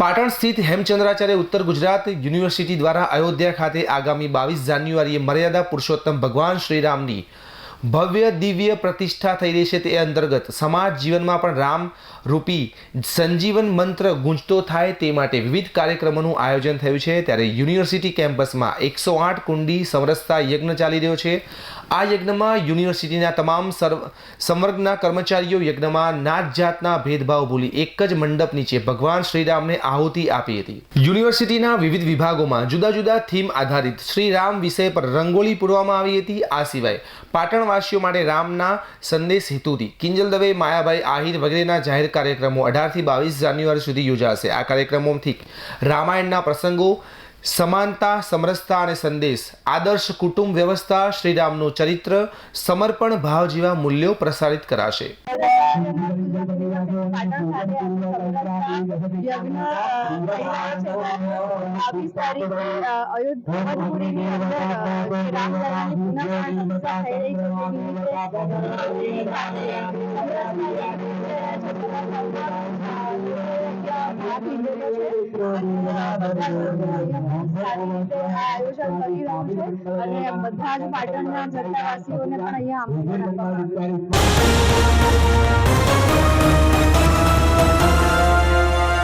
પાટણ સ્થિત હેમચંદ્રાચાર્ય ઉત્તર ગુજરાત યુનિવર્સિટી દ્વારા અયોધ્યા ખાતે આગામી બાવીસ જાન્યુઆરીએ મર્યાદા પુરુષોત્તમ ભગવાન શ્રીરામની ભવ્ય દિવ્ય પ્રતિષ્ઠા થઈ રહી છે તે અંતર્ગત. સમાજ જીવનમાં પણ રામ રૂપી સંજીવન મંત્ર ગુંજતો થાય તે માટે વિવિધ કાર્યક્રમોનું આયોજન થયું છે. ત્યારે યુનિવર્સિટી કેમ્પસમાં એકસો આઠ કુંડી સમરસતા યજ્ઞ ચાલી રહ્યો છે. આ યજ્ઞમાં યુનિવર્સિટીના તમામ સર્વ સંવર્ગના કર્મચારીઓ યજ્ઞમાં નાત જાતના ભેદભાવ ભૂલી એક જ મંડપ નીચે ભગવાન શ્રીરામને આહુતિ આપી હતી. યુનિવર્સિટીના વિવિધ વિભાગોમાં જુદા જુદા થીમ આધારિત શ્રી રામ વિષય પર રંગોળી પૂરવામાં આવી હતી. આ સિવાય પાટણવાસીઓ માટે રામના સંદેશ હેતુથી કિંજલ દવે, માયાભાઈ આહિર વગેરેના જાહેર કાર્યક્રમો અઢારથી બાવીસ જાન્યુઆરી સુધી યોજાશે. આ કાર્યક્રમોથી રામાયણના પ્રસંગો, સમાનતા, સમરસતા અને સંદેશ, આદર્શ કુટુંબ વ્યવસ્થા, શ્રીરામનું ચરિત્ર, સમર્પણ ભાવ જેવા મૂલ્યો પ્રસારિત કરાશે. બાવીસ તારીખે અયોધ્યાની અંદર શ્રી રામલલાની પુનઃ પ્રતિષ્ઠા થઈ રહી છે તે આયોજન કરી રહ્યું છે અને બધા જ પાટણના જતાવાસીઓને પણ અહીંયા આમંત્રણ આપવામાં આવ્યું.